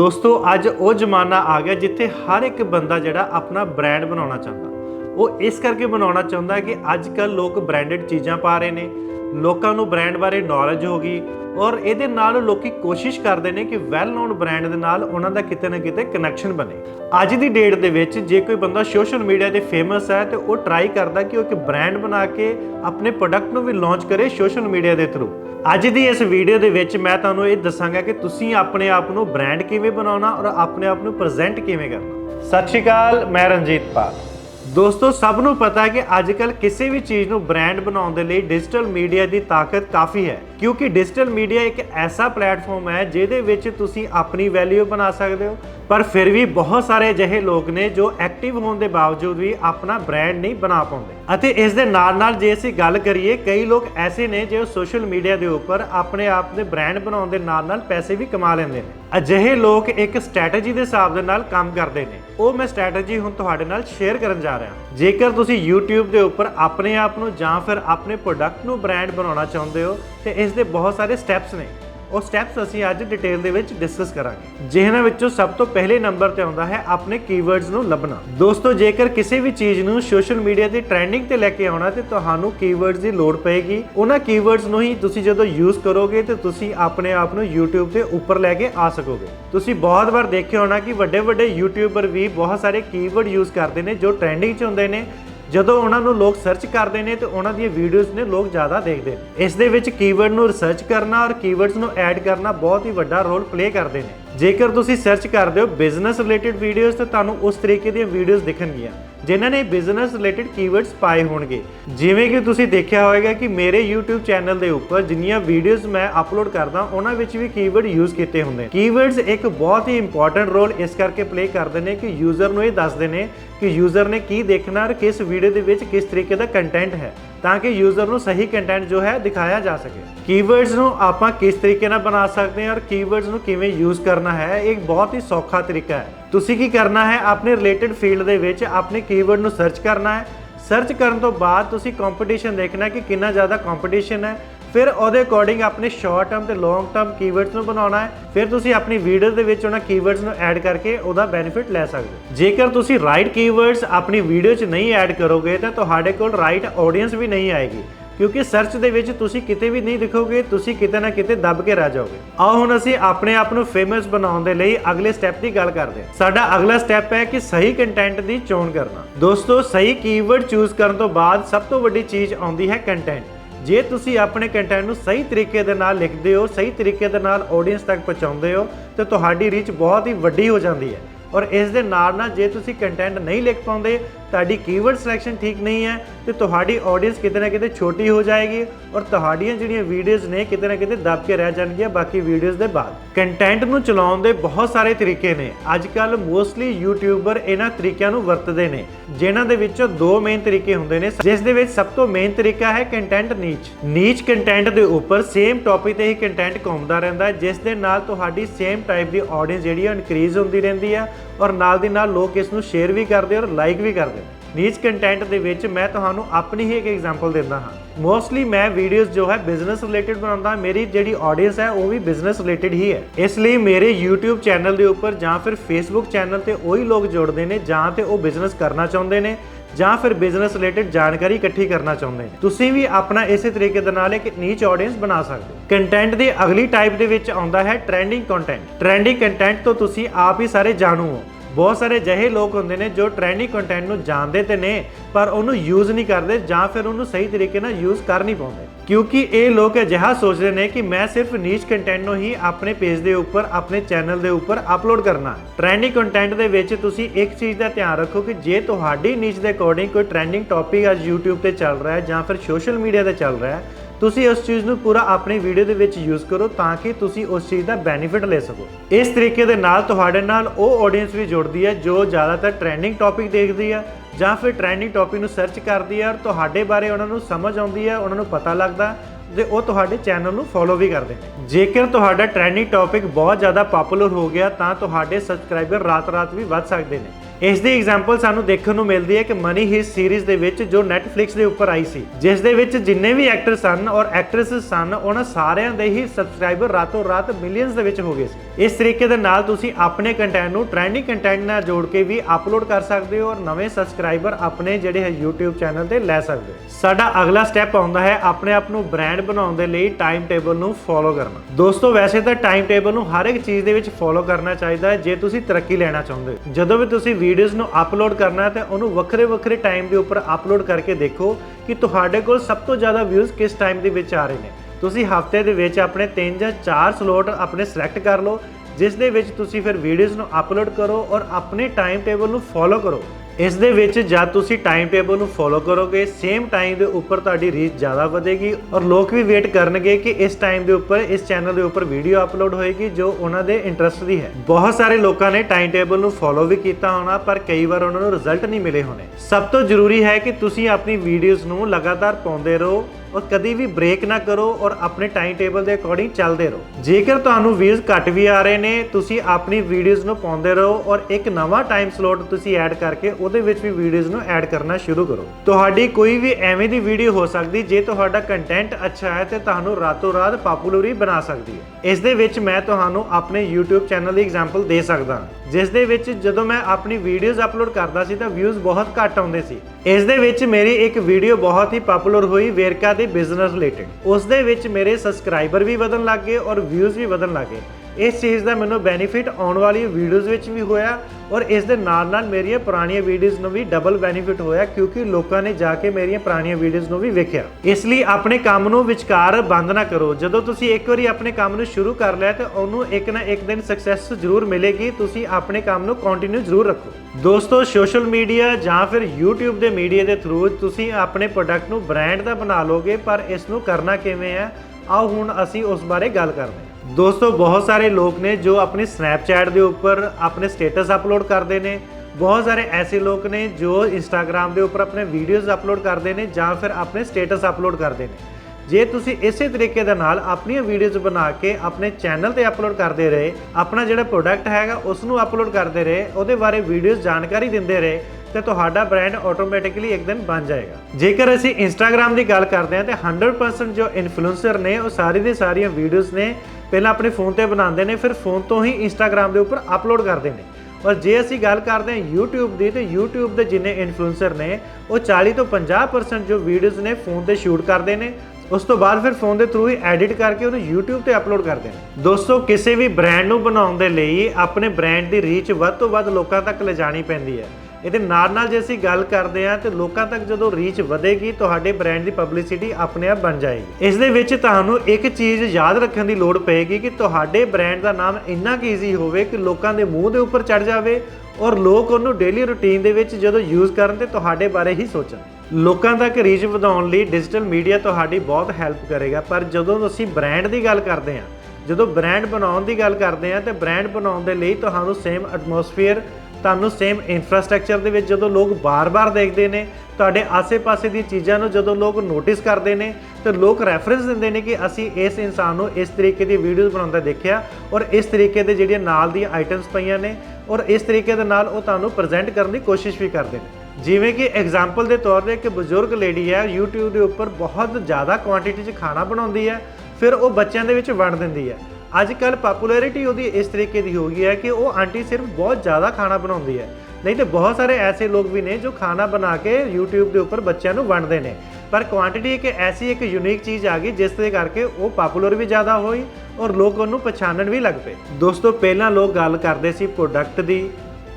ਦੋਸਤੋ, ਅੱਜ ਉਹ ਜ਼ਮਾਨਾ ਆ ਗਿਆ ਜਿੱਥੇ ਹਰ ਇੱਕ ਬੰਦਾ ਜਿਹੜਾ ਆਪਣਾ ਬ੍ਰਾਂਡ ਬਣਾਉਣਾ ਚਾਹੁੰਦਾ। ਉਹ ਇਸ ਕਰਕੇ ਬਣਾਉਣਾ ਚਾਹੁੰਦਾ ਹੈ ਕਿ ਅੱਜ ਕੱਲ ਲੋਕ ਬ੍ਰਾਂਡਡ ਚੀਜ਼ਾਂ ਪਾ ਰਹੇ ਨੇ। ਲੋਕਾਂ ਨੂੰ ਬ੍ਰਾਂਡ ਬਾਰੇ ਨੌਲੇਜ ਹੋ ਗਈ ਔਰ ਇਹਦੇ ਨਾਲ ਲੋਕੀ ਕੋਸ਼ਿਸ਼ ਕਰਦੇ ਨੇ ਕਿ ਵੈਲ ਨੋਨ ਬ੍ਰਾਂਡ ਦੇ ਨਾਲ ਉਹਨਾਂ ਦਾ ਕਿਤੇ ਨਾ ਕਿਤੇ ਕਨੈਕਸ਼ਨ ਬਣੇ। ਅੱਜ ਦੀ ਡੇਟ ਦੇ ਵਿੱਚ ਜੇ ਕੋਈ ਬੰਦਾ ਸੋਸ਼ਲ ਮੀਡੀਆ ਤੇ ਫੇਮਸ ਹੈ ਤੇ ਉਹ ਟਰਾਈ ਕਰਦਾ ਕਿ ਉਹ ਇੱਕ ਬ੍ਰਾਂਡ ਬਣਾ ਕੇ ਆਪਣੇ ਪ੍ਰੋਡਕਟ ਨੂੰ ਵੀ ਲਾਂਚ ਕਰੇ ਸੋਸ਼ਲ ਮੀਡੀਆ ਦੇ ਥਰੂ ਅੱਜ ਦੀ ਇਸ ਵੀਡੀਓ ਦੇ ਵਿੱਚ ਮੈਂ ਤੁਹਾਨੂੰ ਇਹ ਦੱਸਾਂਗਾ ਕਿ ਤੁਸੀਂ ਆਪਣੇ ਆਪ ਨੂੰ ਬ੍ਰਾਂਡ ਕਿਵੇਂ ਬਣਾਉਣਾ ਔਰ ਆਪਣੇ ਆਪ ਨੂੰ ਪ੍ਰੈਜ਼ੈਂਟ ਕਿਵੇਂ ਕਰਨਾ। ਸਤਿ ਸ਼੍ਰੀ ਅਕਾਲ, ਮੈਂ ਰਣਜੀਤ ਪਾਲ। ਦੋਸਤੋ, ਸਭ ਨੂੰ ਪਤਾ ਹੈ ਕਿ ਅੱਜ ਕੱਲ ਕਿਸੇ ਵੀ ਚੀਜ਼ ਨੂੰ ਬ੍ਰਾਂਡ ਬਣਾਉਣ ਦੇ ਲਈ ਡਿਜੀਟਲ ਮੀਡੀਆ ਦੀ ਤਾਕਤ ਕਾਫੀ ਹੈ। ਕਿਉਂਕਿ ਡਿਜੀਟਲ ਮੀਡੀਆ ਇੱਕ ਐਸਾ ਪਲੇਟਫਾਰਮ ਹੈ ਜਿਹਦੇ ਵਿੱਚ ਤੁਸੀਂ ਆਪਣੀ ਵੈਲਿਊ ਬਣਾ ਸਕਦੇ ਹੋ, ਪਰ ਫਿਰ ਵੀ ਬਹੁਤ ਸਾਰੇ ਅਜਿਹੇ ਲੋਕ ਨੇ ਜੋ ਐਕਟਿਵ ਹੋਣ ਦੇ ਬਾਵਜੂਦ ਵੀ ਆਪਣਾ ਬ੍ਰਾਂਡ ਨਹੀਂ ਬਣਾ ਪਾਉਂਦੇ। ਅਤੇ ਇਸ ਦੇ ਨਾਲ ਨਾਲ ਜੇ ਅਸੀਂ ਗੱਲ ਕਰੀਏ, ਕਈ ਲੋਕ ਐਸੇ ਨੇ ਜੋ ਸੋਸ਼ਲ ਮੀਡੀਆ ਦੇ ਉੱਪਰ ਆਪਣੇ ਆਪ ਦੇ ਬ੍ਰਾਂਡ ਬਣਾਉਣ ਦੇ ਨਾਲ ਨਾਲ ਪੈਸੇ ਵੀ ਕਮਾ ਲੈਂਦੇ ਨੇ। ਅਜਿਹੇ ਲੋਕ ਇੱਕ ਸਟ੍ਰੈਟਜੀ ਦੇ ਹਿਸਾਬ ਦੇ ਨਾਲ ਕੰਮ ਕਰਦੇ ਨੇ। ਉਹ ਮੈਂ ਸਟ੍ਰੈਟਜੀ ਹੁਣ ਤੁਹਾਡੇ ਨਾਲ ਸ਼ੇਅਰ ਕਰਨ ਜਾ ਰਿਹਾ ਜੇਕਰ ਤੁਸੀਂ YouTube ਦੇ ਉੱਪਰ ਆਪਣੇ ਆਪ ਨੂੰ ਜਾਂ ਫਿਰ ਆਪਣੇ ਪ੍ਰੋਡਕਟ ਨੂੰ ਬ੍ਰਾਂਡ ਬਣਾਉਣਾ ਚਾਹੁੰਦੇ ਹੋ, ਤੇ ਇਸ ਦੇ ਬਹੁਤ ਸਾਰੇ ਸਟੈਪਸ ਨੇ। ਉਹ ਸਟੈਪਸ ਅਸੀਂ ਅੱਜ ਡਿਟੇਲ ਦੇ ਵਿੱਚ ਡਿਸਕਸ ਕਰਾਂਗੇ। ਜਿਹਨਾਂ ਵਿੱਚੋਂ ਸਭ ਤੋਂ ਪਹਿਲੇ ਨੰਬਰ ਤੇ ਆਉਂਦਾ ਹੈ ਆਪਣੇ ਕੀਵਰਡਸ ਨੂੰ ਲੱਭਣਾ। ਦੋਸਤੋ, ਜੇਕਰ ਕਿਸੇ ਵੀ ਚੀਜ਼ ਨੂੰ ਸੋਸ਼ਲ ਮੀਡੀਆ ਤੇ ਟ੍ਰੈਂਡਿੰਗ ਤੇ ਲੈ ਕੇ ਆਉਣਾ ਤੇ ਤੁਹਾਨੂੰ ਕੀਵਰਡਸ ਦੀ ਲੋੜ ਪਏਗੀ, ਉਹਨਾਂ ਕੀਵਰਡਸ ਨੂੰ ਹੀ ਤੁਸੀਂ ਜਦੋਂ ਯੂਜ਼ ਕਰੋਗੇ ਤੇ ਤੁਸੀਂ ਆਪਣੇ ਆਪ ਨੂੰ YouTube ਤੇ ਉੱਪਰ ਲੈ ਕੇ ਆ ਸਕੋਗੇ। ਤੁਸੀਂ ਬਹੁਤ ਵਾਰ ਦੇਖਿਆ ਹੋਣਾ ਕਿ ਵੱਡੇ ਵੱਡੇ ਯੂਟਿਊਬਰ ਵੀ ਬਹੁਤ ਸਾਰੇ ਕੀਵਰਡ ਯੂਜ਼ ਕਰਦੇ ਨੇ ਜੋ ਟ੍ਰੈਂਡਿੰਗ 'ਚ ਹੁੰਦੇ ਨੇ ਜਦੋਂ ਉਹਨਾਂ ਨੂੰ ਲੋਕ ਸਰਚ ਕਰਦੇ ਨੇ ਤੇ ਉਹਨਾਂ ਦੀਆਂ ਵੀਡੀਓਜ਼ ਨੇ ਲੋਕ ਜ਼ਿਆਦਾ ਦੇਖਦੇ ਨੇ। ਇਸ ਦੇ ਵਿੱਚ ਕੀਵਰਡ ਨੂੰ ਰਿਸਰਚ ਕਰਨਾ ਔਰ ਕੀਵਰਡਸ ਨੂੰ ਐਡ ਕਰਨਾ ਬਹੁਤ ਹੀ ਵੱਡਾ ਰੋਲ ਪਲੇ ਕਰਦੇ ਨੇ। ਜੇਕਰ ਤੁਸੀਂ ਸਰਚ ਕਰਦੇ ਹੋ ਬਿਜ਼ਨਸ ਰਿਲੇਟਡ ਵੀਡੀਓਜ਼ ਤਾਂ ਤੁਹਾਨੂੰ ਉਸ ਤਰੀਕੇ ਦੀਆਂ ਵੀਡੀਓਜ਼ ਦਿਖਣਗੀਆਂ। ਜਿਨ੍ਹਾਂ ਨੇ ਬਿਜ਼ਨਸ ਰਿਲੇਟਡ ਕੀਵਰਡਸ ਪਾਏ ਹੋਣਗੇ। ਜਿਵੇਂ ਕਿ ਤੁਸੀਂ ਦੇਖਿਆ ਹੋਵੇਗਾ ਕਿ ਮੇਰੇ YouTube ਚੈਨਲ ਦੇ ਉੱਪਰ ਜਿੰਨੀਆਂ ਵੀਡੀਓਜ਼ ਮੈਂ ਅਪਲੋਡ ਕਰਦਾ, ਉਹਨਾਂ ਵਿੱਚ ਵੀ ਕੀਵਰਡ ਯੂਜ਼ ਕੀਤੇ ਹੁੰਦੇ ਨੇ। ਕੀਵਰਡਸ ਇੱਕ ਬਹੁਤ ਹੀ ਇੰਪੋਰਟੈਂਟ ਰੋਲ ਇਸ ਕਰਕੇ ਪਲੇ ਕਰਦੇ ਨੇ ਕਿ ਯੂਜ਼ਰ ਨੂੰ ਇਹ ਦੱਸਦੇ ਨੇ ਕਿ ਯੂਜ਼ਰ ਨੇ ਕੀ ਦੇਖਣਾ ਔਰ ਕਿਸ ਵੀਡੀਓ ਦੇ ਵਿੱਚ ਕਿਸ ਤਰੀਕੇ ਦਾ ਕੰਟੈਂਟ ਹੈ, ਤਾਂ ਕਿ ਯੂਜ਼ਰ ਨੂੰ ਸਹੀ ਕੰਟੈਂਟ ਜੋ ਹੈ ਦਿਖਾਇਆ ਜਾ ਸਕੇ। ਕੀਵਰਡਸ ਨੂੰ ਆਪਾਂ ਕਿਸ ਤਰੀਕੇ ਨਾਲ ਬਣਾ ਸਕਦੇ ਹਾਂ ਔਰ ਕੀਵਰਡਸ ਨੂੰ ਕਿਵੇਂ ਯੂਜ਼ ਕਰਨਾ ਹੈ, ਇਹ ਬਹੁਤ ਹੀ ਸੌਖਾ ਤਰੀਕਾ ਹੈ। ਤੁਸੀਂ ਕੀ ਕਰਨਾ ਹੈ? ਆਪਣੇ ਰਿਲੇਟਡ ਫੀਲਡ ਦੇ ਵਿੱਚ ਆਪਣੇ ਕੀਵਰਡ ਨੂੰ ਸਰਚ ਕਰਨਾ ਹੈ। ਸਰਚ ਕਰਨ ਤੋਂ ਬਾਅਦ ਤੁਸੀਂ ਕੰਪੀਟੀਸ਼ਨ ਦੇਖਣਾ ਕਿ ਕਿੰਨਾ ਜ਼ਿਆਦਾ ਕੰਪੀਟੀਸ਼ਨ ਹੈ। ਫਿਰ ਉਹਦੇ ਅਕੋਰਡਿੰਗ ਆਪਣੇ ਸ਼ਾਰਟ ਟਰਮ ਤੇ ਲੌਂਗ ਟਰਮ ਕੀਵਰਡਸ ਨੂੰ ਬਣਾਉਣਾ ਹੈ। ਫਿਰ ਤੁਸੀਂ ਆਪਣੀ ਵੀਡੀਓ ਦੇ ਵਿੱਚ ਉਹਨਾਂ ਕੀਵਰਡਸ ਨੂੰ ਐਡ ਕਰਕੇ ਉਹਦਾ ਬੈਨੀਫਿਟ ਲੈ ਸਕਦੇ ਹੋ। ਜੇਕਰ ਤੁਸੀਂ ਰਾਈਟ ਕੀਵਰਡਸ ਆਪਣੀ ਵੀਡੀਓ 'ਚ ਨਹੀਂ ਐਡ ਕਰੋਗੇ ਤਾਂ ਤੁਹਾਡੇ ਕੋਲ ਰਾਈਟ ਆਡੀਅנס ਵੀ ਨਹੀਂ ਆਏਗੀ। ਕਿਉਂਕਿ ਸਰਚ ਦੇ ਵਿੱਚ ਤੁਸੀਂ ਕਿਤੇ ਵੀ ਨਹੀਂ ਦਿਖੋਗੇ, ਤੁਸੀਂ ਕਿਤੇ ਨਾ ਕਿਤੇ ਦੱਬ ਕੇ ਰਹਿ ਜਾਓਗੇ। ਆਓ ਹੁਣ ਅਸੀਂ ਆਪਣੇ ਆਪ ਨੂੰ ਫੇਮਸ ਬਣਾਉਣ ਦੇ ਲਈ ਅਗਲੇ ਸਟੈਪ ਦੀ ਗੱਲ ਕਰਦੇ ਹਾਂ। ਸਾਡਾ ਅਗਲਾ ਸਟੈਪ ਹੈ ਕਿ ਸਹੀ ਕੰਟੈਂਟ ਦੀ ਚੋਣ ਕਰਨਾ। ਦੋਸਤੋ, ਸਹੀ ਕੀਵਰਡ ਚੂਜ਼ ਕਰਨ ਤੋਂ ਬਾਅਦ ਸਭ ਤੋਂ ਵੱਡੀ ਚੀਜ਼ ਆਉਂਦੀ ਹੈ ਕੰਟੈਂਟ ਜੇ ਤੁਸੀਂ ਆਪਣੇ ਕੰਟੈਂਟ ਨੂੰ ਸਹੀ ਤਰੀਕੇ ਦੇ ਨਾਲ ਲਿਖਦੇ ਹੋ, ਸਹੀ ਤਰੀਕੇ ਦੇ ਨਾਲ ਆਡੀਅנס ਤੱਕ ਪਹੁੰਚਾਉਂਦੇ ਹੋ, ਤੇ ਤੁਹਾਡੀ ਰੀਚ ਬਹੁਤ ਹੀ ਵੱਡੀ ਹੋ ਜਾਂਦੀ ਹੈ। ਔਰ ਇਸ ਦੇ ਨਾਲ ਨਾਲ ਜੇ ਤੁਸੀਂ ਕੰਟੈਂਟ ਨਹੀਂ ਲਿਖ ਪਾਉਂਦੇ ਤੁਹਾਡੀ ਕੀਵਰਡ ਸਿਲੈਕਸ਼ਨ ਠੀਕ ਨਹੀਂ ਹੈ ਤੇ ਤੁਹਾਡੀ ਆਡੀਅנס ਕਿਤੇ ਨਾ ਕਿਤੇ ਛੋਟੀ ਹੋ ਜਾਏਗੀ ਔਰ ਤੁਹਾਡੀਆਂ ਜਿਹੜੀਆਂ ਵੀਡੀਓਜ਼ ਨੇ ਕਿਤੇ ਨਾ ਕਿਤੇ ਦਬ ਕੇ ਰਹਿ ਜਾਣਗੀਆਂ ਬਾਕੀ ਵੀਡੀਓਜ਼ ਦੇ ਬਾਅਦ। ਕੰਟੈਂਟ ਨੂੰ ਚਲਾਉਣ ਦੇ ਬਹੁਤ ਸਾਰੇ ਤਰੀਕੇ ਨੇ। ਅੱਜ ਕੱਲ ਮੋਸਟਲੀ ਯੂਟਿਊਬਰ ਇਹਨਾਂ ਤਰੀਕਿਆਂ ਨੂੰ ਵਰਤਦੇ ਨੇ, ਜਿਨ੍ਹਾਂ ਦੇ ਵਿੱਚੋਂ ਦੋ ਮੇਨ ਤਰੀਕੇ ਹੁੰਦੇ ਨੇ। ਜਿਸ ਦੇ ਵਿੱਚ ਸਭ ਤੋਂ ਮੇਨ ਤਰੀਕਾ ਹੈ ਕੰਟੈਂਟ ਨੀਚ ਨੀਚ ਕੰਟੈਂਟ ਦੇ ਉੱਪਰ ਸੇਮ ਟੌਪਿਕ ਤੇ ਹੀ ਕੰਟੈਂਟ ਘੁੰਮਦਾ ਰਹਿੰਦਾ ਹੈ, ਜਿਸ ਦੇ ਨਾਲ ਤੁਹਾਡੀ ਸੇਮ ਟਾਈਪ ਦੀ ਆਡੀਅנס ਜਿਹੜੀ ਹੈ ਇਨਕਰੀਜ਼ ਹੁੰਦੀ ਰਹਿੰਦੀ ਹੈ ਔਰ ਨਾਲ ਦੀ ਨਾਲ ਲੋਕ ਇਸ ਨੂੰ ਸ਼ੇਅਰ ਵੀ ਕਰਦੇ ਔਰ ਲਾਈਕ ਵੀ ਕਰਦੇ ਨੀਚ ਕੰਟੈਂਟ ਦੇ ਵਿੱਚ ਮੈਂ ਤੁਹਾਨੂੰ ਆਪਣੀ ਹੀ ਇੱਕ ਐਗਜ਼ਾਮਪਲ ਦਿੰਦਾ ਹਾਂ। ਮੋਸਟਲੀ ਮੈਂ ਵੀਡੀਓਜ਼ ਜੋ ਹੈ ਬਿਜ਼ਨਸ ਰਿਲੇਟਡ ਬਣਾਉਂਦਾ, ਮੇਰੀ ਜਿਹੜੀ ਆਡੀਅנס ਹੈ ਉਹ ਵੀ ਬਿਜ਼ਨਸ ਰਿਲੇਟਡ ਹੀ ਹੈ। ਇਸ ਲਈ ਮੇਰੇ YouTube ਚੈਨਲ ਦੇ ਉੱਪਰ ਜਾਂ ਫਿਰ Facebook ਚੈਨਲ ਤੇ ਉਹੀ ਲੋਕ ਜੁੜਦੇ ਨੇ, ਜਾਂ ਤੇ ਉਹ ਬਿਜ਼ਨਸ ਕਰਨਾ ਚਾਹੁੰਦੇ ਨੇ, ਜਾਂ ਫਿਰ ਬਿਜ਼ਨਸ ਰਿਲੇਟਡ ਜਾਣਕਾਰੀ ਇਕੱਠੀ ਕਰਨਾ ਚਾਹੁੰਦੇ ਨੇ। ਤੁਸੀਂ ਵੀ ਆਪਣਾ ਇਸੇ ਤਰੀਕੇ ਦੇ ਨਾਲ ਇੱਕ ਨੀਚ ਆਡੀਅנס ਬਣਾ ਸਕਦੇ ਹੋ। ਕੰਟੈਂਟ ਦੀ ਅਗਲੀ ਟਾਈਪ ਦੇ ਵਿੱਚ ਆਉਂਦਾ ਹੈ ਟ੍ਰੈਂਡਿੰਗ ਕੰਟੈਂਟ ਟ੍ਰੈਂਡਿੰਗ ਕੰਟੈਂਟ ਤੋਂ ਤੁਸੀਂ ਆਪ ਹੀ ਸਾਰੇ ਜਾਣੂ ਹੋ। ਬਹੁਤ ਸਾਰੇ ਅਜਿਹੇ ਲੋਕ ਹੁੰਦੇ ਨੇ ਜੋ ਟ੍ਰੈਂਡਿੰਗ ਕੰਟੈਂਟ ਨੂੰ ਜਾਣਦੇ ਤੇ ਨੇ, ਪਰ ਉਹਨੂੰ ਯੂਜ਼ ਨਹੀਂ ਕਰਦੇ ਜਾਂ ਫਿਰ ਉਹਨੂੰ ਸਹੀ ਤਰੀਕੇ ਨਾਲ ਯੂਜ਼ ਕਰ ਨਹੀਂ ਪਾਉਂਦੇ। ਕਿਉਂਕਿ ਇਹ ਲੋਕ ਅਜਿਹਾ ਸੋਚਦੇ ਨੇ ਕਿ ਮੈਂ ਸਿਰਫ ਨੀਚ ਕੰਟੈਂਟ ਨੂੰ ਹੀ ਆਪਣੇ ਪੇਜ ਦੇ ਉੱਪਰ, ਆਪਣੇ ਚੈਨਲ ਦੇ ਉੱਪਰ ਅਪਲੋਡ ਕਰਨਾ। ਟ੍ਰੈਂਡਿੰਗ ਕੰਟੈਂਟ ਦੇ ਵਿੱਚ ਤੁਸੀਂ ਇੱਕ ਚੀਜ਼ ਦਾ ਧਿਆਨ ਰੱਖੋ ਕਿ ਜੇ ਤੁਹਾਡੀ ਨੀਚ ਦੇ ਅਕੋਰਡਿੰਗ ਕੋਈ ਟ੍ਰੈਂਡਿੰਗ ਟੌਪਿਕ ਅੱਜ YouTube ਤੇ ਚੱਲ ਰਿਹਾ ਹੈ ਜਾਂ ਫਿਰ ਸੋਸ਼ਲ ਮੀਡੀਆ ਤੇ ਚੱਲ ਰਿਹਾ ਹੈ ਤੁਸੀਂ ਉਸ ਚੀਜ਼ ਨੂੰ ਪੂਰਾ ਆਪਣੀ ਵੀਡੀਓ ਦੇ ਵਿੱਚ ਯੂਜ਼ ਕਰੋ ਤਾਂ ਕਿ ਤੁਸੀਂ ਉਸ ਚੀਜ਼ ਦਾ ਬੈਨੀਫਿਟ ਲੈ ਸਕੋ। ਇਸ ਤਰੀਕੇ ਦੇ ਨਾਲ ਤੁਹਾਡੇ ਨਾਲ ਉਹ ਆਡੀਅנס ਵੀ ਜੁੜਦੀ ਹੈ ਜੋ ਜ਼ਿਆਦਾਤਰ ਟ੍ਰੈਂਡਿੰਗ ਟੌਪਿਕ ਦੇਖਦੀ ਹੈ ਜਾਂ ਫਿਰ ਟ੍ਰੈਂਡਿੰਗ ਟੌਪਿਕ ਨੂੰ ਸਰਚ ਕਰਦੀ ਹੈ ਔਰ ਤੁਹਾਡੇ ਬਾਰੇ ਉਹਨਾਂ ਨੂੰ ਸਮਝ ਆਉਂਦੀ ਹੈ ਉਹਨਾਂ ਨੂੰ ਪਤਾ ਲੱਗਦਾ ਤੇ ਉਹ ਤੁਹਾਡੇ ਚੈਨਲ ਨੂੰ ਫੋਲੋ ਵੀ ਕਰਦੇ। ਨੇ ਜੇਕਰ ਤੁਹਾਡਾ ਟ੍ਰੈਂਡਿੰਗ ਟੌਪਿਕ ਬਹੁਤ ਜ਼ਿਆਦਾ ਪਪੂਲਰ ਹੋ ਗਿਆ ਤਾਂ ਤੁਹਾਡੇ ਸਬਸਕ੍ਰਾਈਬਰ ਰਾਤ-ਰਾਤ ਵੀ ਵੱਧ ਸਕਦੇ ਨੇ। ਇਸ ਦੀ ਐਗਜ਼ਾਮਪਲ ਸਾਨੂੰ ਦੇਖਣ ਨੂੰ ਮਿਲਦੀ ਹੈ ਕਿ ਮਨੀ ਹੀਸ ਸੀਰੀਜ਼ ਦੇ ਵਿੱਚ ਜੋ Netflix ਦੇ ਉੱਪਰ ਆਈ ਸੀ, ਜਿਸ ਦੇ ਵਿੱਚ ਜਿੰਨੇ ਵੀ ਐਕਟਰ ਸਨ ਔਰ ਐਕਟ੍ਰੈਸਸ ਸਨ, ਉਹਨਾਂ ਸਾਰਿਆਂ ਦੇ ਹੀ ਸਬਸਕ੍ਰਾਈਬਰ ਰਾਤੋਂ ਰਾਤ ਮਿਲੀਅਨਸ ਦੇ ਵਿੱਚ ਹੋ ਗਏ ਸੀ। ਇਸ ਤਰੀਕੇ ਦੇ ਨਾਲ ਤੁਸੀਂ ਆਪਣੇ ਕੰਟੈਂਟ ਨੂੰ ਟ੍ਰੈਂਡਿੰਗ ਕੰਟੈਂਟ ਨਾਲ ਜੋੜ ਕੇ ਵੀ ਅਪਲੋਡ ਕਰ ਸਕਦੇ ਹੋ ਔਰ ਨਵੇਂ ਸਬਸਕ੍ਰਾਈਬਰ ਆਪਣੇ ਜਿਹੜੇ ਹੈ YouTube ਚੈਨਲ ਤੇ ਲੈ ਸਕਦੇ ਹੋ। ਸਾਡਾ ਅਗਲਾ ਸਟੈਪ ਆਉਂਦਾ ਹੈ ਆਪਣੇ ਆਪ ਨੂੰ ਬ੍ਰਾਂਡ ਬਣਾਉਣ ਦੇ ਲਈ ਟਾਈਮ ਟੇਬਲ ਨੂੰ ਫੋਲੋ ਕਰਨਾ। ਦੋਸਤੋ, ਵੈਸੇ ਤਾਂ ਟਾਈਮ ਟੇਬਲ ਨੂੰ ਹਰ ਇੱਕ ਚੀਜ਼ ਦੇ ਵਿੱਚ ਫੋਲੋ ਕਰਨਾ ਚਾਹੀਦਾ ਹੈ ਜੇ ਤੁਸੀਂ ਤਰੱਕੀ ਲੈਣਾ ਚਾਹੁੰਦੇ ਹੋ। ਜਦੋਂ ਵੀ ਤੁਸੀਂ ਵੀਡੀਓਜ਼ ਨੂੰ ਅਪਲੋਡ ਕਰਨਾ ਹੈ ਤੇ ਉਹਨੂੰ ਵੱਖਰੇ ਵੱਖਰੇ ਟਾਈਮ ਦੇ ਉੱਪਰ ਅਪਲੋਡ ਕਰਕੇ ਦੇਖੋ ਕਿ ਤੁਹਾਡੇ ਕੋਲ ਸਭ ਤੋਂ ਜ਼ਿਆਦਾ ਵਿਊਜ਼ ਕਿਸ ਟਾਈਮ ਦੇ ਵਿੱਚ ਆ ਰਹੇ ਨੇ। ਤੁਸੀਂ ਹਫ਼ਤੇ ਦੇ ਵਿੱਚ ਆਪਣੇ 3 ਜਾਂ 4 ਸਲੋਟ ਆਪਣੇ ਸਿਲੈਕਟ ਕਰ ਲਓ, ਜਿਸ ਦੇ ਵਿੱਚ ਤੁਸੀਂ ਫਿਰ ਵੀਡੀਓਜ਼ ਨੂੰ ਅਪਲੋਡ ਕਰੋ ਔਰ ਆਪਣੇ ਟਾਈਮ ਟੇਬਲ ਨੂੰ ਫੋਲੋ ਕਰੋ। ਇਸ ਦੇ ਵਿੱਚ ਜਦ ਤੁਸੀਂ ਟਾਈਮ ਟੇਬਲ ਨੂੰ ਫੋਲੋ ਕਰੋਗੇ ਸੇਮ ਟਾਈਮ ਦੇ ਉੱਪਰ ਤੁਹਾਡੀ ਰੀਚ ਜ਼ਿਆਦਾ ਵਧੇਗੀ ਔਰ ਲੋਕ ਵੀ ਵੇਟ ਕਰਨਗੇ ਕਿ ਇਸ ਟਾਈਮ ਦੇ ਉੱਪਰ, ਇਸ ਚੈਨਲ ਦੇ ਉੱਪਰ ਵੀਡੀਓ ਅਪਲੋਡ ਹੋਏਗੀ ਜੋ ਉਹਨਾਂ ਦੇ ਇੰਟਰਸਟ ਦੀ ਹੈ। ਬਹੁਤ ਸਾਰੇ ਲੋਕਾਂ ਨੇ ਟਾਈਮ ਟੇਬਲ ਨੂੰ ਫੋਲੋ ਵੀ ਕੀਤਾ ਹੋਣਾ, ਪਰ ਕਈ ਵਾਰ ਉਹਨਾਂ ਨੂੰ ਰਿਜ਼ਲਟ ਨਹੀਂ ਮਿਲੇ ਹੋਣੇ। ਸਭ ਤੋਂ ਜ਼ਰੂਰੀ ਹੈ ਕਿ ਤੁਸੀਂ ਆਪਣੀ ਵੀਡੀਓਜ਼ ਨੂੰ ਲਗਾਤਾਰ ਪਾਉਂਦੇ ਰਹੋ ਔਰ ਕਦੀ ਵੀ ਬ੍ਰੇਕ ਨਾ ਕਰੋ ਔਰ ਆਪਣੇ ਟਾਈਮ ਟੇਬਲ ਦੇ ਅਕੋਰਡਿੰਗ ਚੱਲਦੇ ਰਹੋ। ਜੇਕਰ ਤੁਹਾਨੂੰ ਵਿਊਜ਼ ਘੱਟ ਵੀ ਆ ਰਹੇ ਨੇ, ਤੁਸੀਂ ਆਪਣੀ ਵੀਡੀਓਜ਼ ਨੂੰ ਪਾਉਂਦੇ ਰਹੋ ਔਰ ਇੱਕ ਨਵਾਂ ਟਾਈਮ ਸਲੋਟ ਤੁਸੀਂ ਐਡ ਕਰਕੇ ਉਹਦੇ ਵਿੱਚ ਵੀ ਵੀਡੀਓਜ਼ ਨੂੰ ਐਡ ਕਰਨਾ ਸ਼ੁਰੂ ਕਰੋ। ਤੁਹਾਡੀ ਕੋਈ ਵੀ ਐਵੇਂ ਦੀ ਵੀਡੀਓ ਹੋ ਸਕਦੀ ਜੇ ਤੁਹਾਡਾ ਕੰਟੈਂਟ ਅੱਛਾ ਹੈ ਤੇ ਤੁਹਾਨੂੰ ਰਾਤੋਂ ਰਾਤ ਪਪੂਲਰ ਬਣਾ ਸਕਦੀ ਹੈ। ਇਸ ਦੇ ਵਿੱਚ ਮੈਂ ਤੁਹਾਨੂੰ ਆਪਣੇ YouTube ਚੈਨਲ ਦੀ ਐਗਜ਼ਾਮਪਲ ਦੇ ਸਕਦਾ ਹਾਂ। ਜਿਸ ਦੇ ਵਿੱਚ ਜਦੋਂ ਮੈਂ ਆਪਣੀ ਵੀਡੀਓਜ਼ ਅਪਲੋਡ ਕਰਦਾ ਸੀ ਤਾਂ ਵਿਊਜ਼ ਬਹੁਤ ਘੱਟ ਆਉਂਦੇ ਸੀ। ਇਸ ਦੇ ਵਿੱਚ ਮੇਰੀ ਇੱਕ ਵੀਡੀਓ ਬਹੁਤ ਹੀ ਪਪੂਲਰ ਹੋਈ ਵੇਰਕਾ ਦੇ ਬਿਜ਼ਨਸ ਰਿਲੇਟਡ ਉਸ ਦੇ ਵਿੱਚ ਮੇਰੇ ਸਬਸਕ੍ਰਾਈਬਰ ਵੀ ਵਧਣ ਲੱਗ ਗਏ ਔਰ ਵਿਊਜ਼ ਵੀ ਵਧਣ ਲੱਗ ਗਏ। ਇਸ ਚੀਜ਼ ਦਾ ਮੈਨੂੰ ਬੈਨੀਫਿਟ ਆਉਣ ਵਾਲੀ ਵੀਡੀਓਜ਼ ਵਿੱਚ ਵੀ ਹੋਇਆ ਔਰ ਇਸ ਦੇ ਨਾਲ ਨਾਲ ਮੇਰੀਆਂ ਪੁਰਾਣੀਆਂ ਵੀਡੀਓਜ਼ ਨੂੰ ਵੀ ਡਬਲ ਬੈਨੀਫਿਟ ਹੋਇਆ ਕਿਉਂਕਿ ਲੋਕਾਂ ਨੇ ਜਾ ਕੇ ਮੇਰੀਆਂ ਪੁਰਾਣੀਆਂ ਵੀਡੀਓਜ਼ ਨੂੰ ਵੀ ਵੇਖਿਆ। ਇਸ ਲਈ ਆਪਣੇ ਕੰਮ ਨੂੰ ਵਿਚਕਾਰ ਬੰਦ ਨਾ ਕਰੋ। ਜਦੋਂ ਤੁਸੀਂ ਇੱਕ ਵਾਰੀ ਆਪਣੇ ਕੰਮ ਨੂੰ ਸ਼ੁਰੂ ਕਰ ਲਿਆ ਤੇ ਉਹਨੂੰ ਇੱਕ ਨਾ ਇੱਕ ਦਿਨ ਸਕਸੈਸ ਜ਼ਰੂਰ ਮਿਲੇਗੀ, ਤੁਸੀਂ ਆਪਣੇ ਕੰਮ ਨੂੰ ਕੰਟੀਨਿਊ ਜ਼ਰੂਰ ਰੱਖੋ। ਦੋਸਤੋ ਸੋਸ਼ਲ ਮੀਡੀਆ ਜਾਂ ਫਿਰ YouTube ਦੇ ਮੀਡੀਆ ਦੇ ਥਰੂ ਤੁਸੀਂ ਆਪਣੇ ਪ੍ਰੋਡਕਟ ਨੂੰ ਬ੍ਰਾਂਡ ਦਾ ਬਣਾ ਲੋਗੇ, ਪਰ ਇਸ ਨੂੰ ਕਰਨਾ ਕਿਵੇਂ ਹੈ ਆਓ ਹੁਣ ਅਸੀਂ ਉਸ ਬਾਰੇ ਗੱਲ ਕਰਦੇ ਹਾਂ। ਦੋਸਤੋ, ਬਹੁਤ ਸਾਰੇ ਲੋਕ ਨੇ ਜੋ ਆਪਣੇ ਸਨੈਪਚੈਟ ਦੇ ਉੱਪਰ ਆਪਣੇ ਸਟੇਟਸ ਅਪਲੋਡ ਕਰਦੇ ਨੇ। ਬਹੁਤ ਸਾਰੇ ਐਸੇ ਲੋਕ ਨੇ ਜੋ ਇੰਸਟਾਗ੍ਰam ਦੇ ਉੱਪਰ ਆਪਣੇ ਵੀਡੀਓਜ਼ ਅਪਲੋਡ ਕਰਦੇ ਨੇ ਜਾਂ ਫਿਰ ਆਪਣੇ ਸਟੇਟਸ ਅਪਲੋਡ ਕਰਦੇ ਨੇ। ਜੇ ਤੁਸੀਂ ਇਸੇ ਤਰੀਕੇ ਦੇ ਨਾਲ ਆਪਣੀਆਂ ਵੀਡੀਓਜ਼ ਬਣਾ ਕੇ ਆਪਣੇ ਚੈਨਲ ਤੇ ਅਪਲੋਡ ਕਰਦੇ ਰਹੇ, ਆਪਣਾ ਜਿਹੜਾ ਪ੍ਰੋਡਕਟ ਹੈਗਾ ਉਸ ਨੂੰ ਅਪਲੋਡ ਕਰਦੇ ਰਹੇ, ਉਹਦੇ ਬਾਰੇ ਵੀਡੀਓਜ਼ ਜਾਣਕਾਰੀ ਦਿੰਦੇ ਰਹੇ ਤੇ ਤੁਹਾਡਾ ਬ੍ਰਾਂਡ ਆਟੋਮੈਟਿਕਲੀ ਇੱਕ ਦਿਨ ਬਣ ਜਾਏਗਾ। ਜੇਕਰ ਅਸੀਂ ਇੰਸਟਾਗ੍ਰam ਦੀ ਗੱਲ ਕਰਦੇ ਹਾਂ, ਤੇ 100% ਜੋ ਇਨਫਲੂਐਂਸਰ ਨੇ, ਉਹ ਸਾਰੀ ਦੀ ਸਾਰੀਆਂ ਵੀਡੀਓਜ਼ ਨੇ, ਪਹਿਲਾਂ ਆਪਣੇ ਫੋਨ ਤੇ ਬਣਾਉਂਦੇ ਨੇ, ਫਿਰ ਫੋਨ ਤੋਂ ਹੀ ਇੰਸਟਾਗ੍ਰam ਦੇ ਉੱਪਰ ਅਪਲੋਡ ਕਰਦੇ ਨੇ। ਔਰ ਜੇ ਅਸੀਂ ਗੱਲ ਕਰਦੇ ਹਾਂ YouTube ਦੀ, ਤੇ YouTube ਦੇ ਜਿੰਨੇ ਇਨਫਲੂਐਂਸਰ ਨੇ, ਉਹ 40 ਤੋਂ 50% ਜੋ ਵੀਡੀਓਜ਼ ਨੇ ਫੋਨ ਤੇ ਸ਼ੂਟ ਕਰਦੇ ਨੇ। ਉਸ ਤੋਂ ਬਾਅਦ ਫਿਰ ਫੋਨ ਦੇ ਥਰੂ ਹੀ ਐਡਿਟ ਕਰਕੇ ਉਹਨੂੰ YouTube ਤੇ ਅਪਲੋਡ ਕਰਦੇ ਨੇ। ਦੋਸਤੋ, ਕਿਸੇ ਵੀ ਬ੍ਰਾਂਡ ਨੂੰ ਬਣਾਉਣ ਦੇ ਲਈ ਆਪਣੇ ਬ੍ਰਾਂਡ ਦੀ ਰੀਚ ਵੱਧ ਤੋਂ ਵੱਧ ਲੋਕਾਂ ਤੱਕ ਲਿਜਾਣੀ ਪੈਂਦੀ ਹੈ। ਇਹਦੇ ਨਾਲ ਨਾਲ ਜੇ ਅਸੀਂ ਗੱਲ ਕਰਦੇ ਹਾਂ ਤੇ ਲੋਕਾਂ ਤੱਕ ਜਦੋਂ ਰੀਚ ਵਧੇਗੀ, ਤੁਹਾਡੇ ਬ੍ਰਾਂਡ ਦੀ ਪਬਲਿਸਿਟੀ ਆਪਣੇ ਆਪ ਬਣ ਜਾਏਗੀ। ਇਸ ਦੇ ਵਿੱਚ ਤੁਹਾਨੂੰ ਇੱਕ ਚੀਜ਼ ਯਾਦ ਰੱਖਣ ਦੀ ਲੋੜ ਪਏਗੀ ਕਿ ਤੁਹਾਡੇ ਬ੍ਰਾਂਡ ਦਾ ਨਾਮ ਇੰਨਾ ਕੁ ਈਜ਼ੀ ਹੋਵੇ ਕਿ ਲੋਕਾਂ ਦੇ ਮੂੰਹ ਦੇ ਉੱਪਰ ਚੜ ਜਾਵੇ ਔਰ ਲੋਕ ਉਹਨੂੰ ਡੇਲੀ ਰੁਟੀਨ ਦੇ ਵਿੱਚ ਜਦੋਂ ਯੂਜ਼ ਕਰਨ ਤੇ ਤੁਹਾਡੇ ਬਾਰੇ ਹੀ ਸੋਚਣ। ਲੋਕਾਂ ਤੱਕ ਰੀਚ ਵਧਾਉਣ ਲਈ ਡਿਜੀਟਲ ਮੀਡੀਆ ਤੁਹਾਡੀ ਬਹੁਤ ਹੈਲਪ ਕਰੇਗਾ। ਪਰ ਜਦੋਂ ਅਸੀਂ ਬ੍ਰਾਂਡ ਦੀ ਗੱਲ ਕਰਦੇ ਹਾਂ, ਜਦੋਂ ਬ੍ਰਾਂਡ ਬਣਾਉਣ ਦੀ ਗੱਲ ਕਰਦੇ ਹਾਂ, ਤੇ ਬ੍ਰਾਂਡ ਬਣਾਉਣ ਦੇ ਲਈ ਤੁਹਾਨੂੰ ਸੇਮ ਐਟਮੋਸਫੀਅਰ ਤੁਹਾਨੂੰ ਸੇਮ ਇਨਫਰਾਸਟ੍ਰਕਚਰ ਦੇ ਵਿੱਚ ਜਦੋਂ ਲੋਕ ਬਾਰ-ਬਾਰ ਦੇਖਦੇ ਨੇ, ਤੁਹਾਡੇ ਆਸੇ-ਪਾਸੇ ਦੀ ਚੀਜ਼ਾਂ ਨੂੰ ਜਦੋਂ ਲੋਕ ਨੋਟਿਸ ਕਰਦੇ ਨੇ, ਤੇ ਲੋਕ ਰੈਫਰੈਂਸ ਦਿੰਦੇ ਨੇ ਕਿ ਅਸੀਂ ਇਸ ਇਨਸਾਨ ਨੂੰ ਇਸ ਤਰੀਕੇ ਦੀ ਵੀਡੀਓਜ਼ ਬਣਾਉਂਦਾ ਦੇਖਿਆ ਔਰ ਇਸ ਤਰੀਕੇ ਦੇ ਜਿਹੜੀਆਂ ਨਾਲ ਦੀਆਂ ਆਈਟਮਸ ਪਈਆਂ ਨੇ ਔਰ ਇਸ ਤਰੀਕੇ ਦੇ ਨਾਲ ਉਹ ਤੁਹਾਨੂੰ ਪ੍ਰੈਜ਼ੈਂਟ ਕਰਨ ਦੀ ਕੋਸ਼ਿਸ਼ ਵੀ ਕਰਦੇ ਨੇ। ਜਿਵੇਂ ਕਿ ਐਗਜ਼ਾਮਪਲ ਦੇ ਤੌਰ ਤੇ ਇੱਕ ਬਜ਼ੁਰਗ ਲੇਡੀ ਹੈ, YouTube ਦੇ ਉੱਪਰ ਬਹੁਤ ਜ਼ਿਆਦਾ ਕੁਆਂਟੀਟੀ 'ਚ ਖਾਣਾ ਬਣਾਉਂਦੀ ਹੈ, ਫਿਰ ਉਹ ਬੱਚਿਆਂ ਦੇ ਵਿੱਚ ਵੰਡ ਦਿੰਦੀ ਹੈ। ਅੱਜ ਕੱਲ ਪਪੂਲੈਰਿਟੀ ਉਹਦੀ ਇਸ ਤਰੀਕੇ ਦੀ ਹੋ ਗਈ ਹੈ ਕਿ ਉਹ ਆਂਟੀ ਸਿਰਫ ਬਹੁਤ ਜ਼ਿਆਦਾ ਖਾਣਾ ਬਣਾਉਂਦੀ ਹੈ। ਨਹੀਂ ਤੇ ਬਹੁਤ ਸਾਰੇ ਐਸੇ ਲੋਕ ਵੀ ਨੇ ਜੋ ਖਾਣਾ ਬਣਾ ਕੇ YouTube ਦੇ ਉੱਪਰ ਬੱਚਿਆਂ ਨੂੰ ਵੰਡਦੇ ਨੇ। ਪਰ ਕੁਆਂਟੀਟੀ ਇੱਕ ਐਸੀ ਇੱਕ ਯੂਨੀਕ ਚੀਜ਼ ਆ ਗਈ ਜਿਸ ਦੇ ਕਰਕੇ ਉਹ ਪਪੂਲਰ ਵੀ ਜ਼ਿਆਦਾ ਹੋਈ ਔਰ ਲੋਕ ਉਹਨੂੰ ਪਛਾਣਨ ਵੀ ਲੱਗ ਪਏ। ਦੋਸਤੋ, ਪਹਿਲਾਂ ਲੋਕ ਗੱਲ ਕਰਦੇ ਸੀ ਪ੍ਰੋਡਕਟ ਦੀ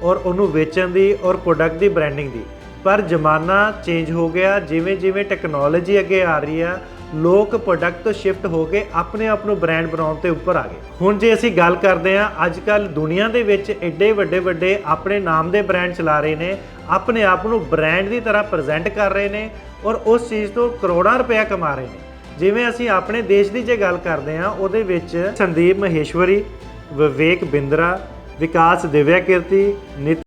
ਔਰ ਉਹਨੂੰ ਵੇਚਣ ਦੀ ਔਰ ਪ੍ਰੋਡਕਟ ਦੀ ਬ੍ਰਾਂਡਿੰਗ ਦੀ। ਪਰ ਜ਼ਮਾਨਾ ਚੇਂਜ ਹੋ ਗਿਆ ਜਿਵੇਂ ਜਿਵੇਂ ਟੈਕਨੋਲੋਜੀ ਅੱਗੇ ਆ ਰਹੀ ਆ ਲੋਕ ਪ੍ਰੋਡਕਟ ਤੋਂ ਸ਼ਿਫਟ ਹੋ ਕੇ ਆਪਣੇ ਆਪ ਨੂੰ ਬ੍ਰਾਂਡ ਬਣਾਉਣ ਤੇ ਉੱਪਰ ਆ ਗਏ। ਹੁਣ ਜੇ ਅਸੀਂ ਗੱਲ ਕਰਦੇ ਹਾਂ ਅੱਜ ਕੱਲ ਦੁਨੀਆ ਦੇ ਵਿੱਚ ਐਡੇ ਵੱਡੇ ਵੱਡੇ ਆਪਣੇ ਨਾਮ ਦੇ ਬ੍ਰਾਂਡ ਚਲਾ ਰਹੇ ਨੇ, ਆਪਣੇ ਆਪ ਨੂੰ ਬ੍ਰਾਂਡ ਦੀ ਤਰ੍ਹਾਂ ਪ੍ਰੈਜ਼ੈਂਟ ਕਰ ਰਹੇ ਨੇ ਔਰ ਉਸ ਚੀਜ਼ ਤੋਂ ਕਰੋੜਾਂ ਰੁਪਏ ਕਮਾ ਰਹੇ ਨੇ। ਜਿਵੇਂ ਅਸੀਂ ਆਪਣੇ ਦੇਸ਼ ਦੀ ਜੇ ਗੱਲ ਕਰਦੇ ਹਾਂ, ਉਹਦੇ ਵਿੱਚ ਸੰਦੀਪ ਮਹੇਸ਼ਵਰੀ, ਵਿਵੇਕ ਬਿੰਦਰਾ, ਵਿਕਾਸ ਦਿਵਿਆ ਕੀਰਤੀ ਨਿਤ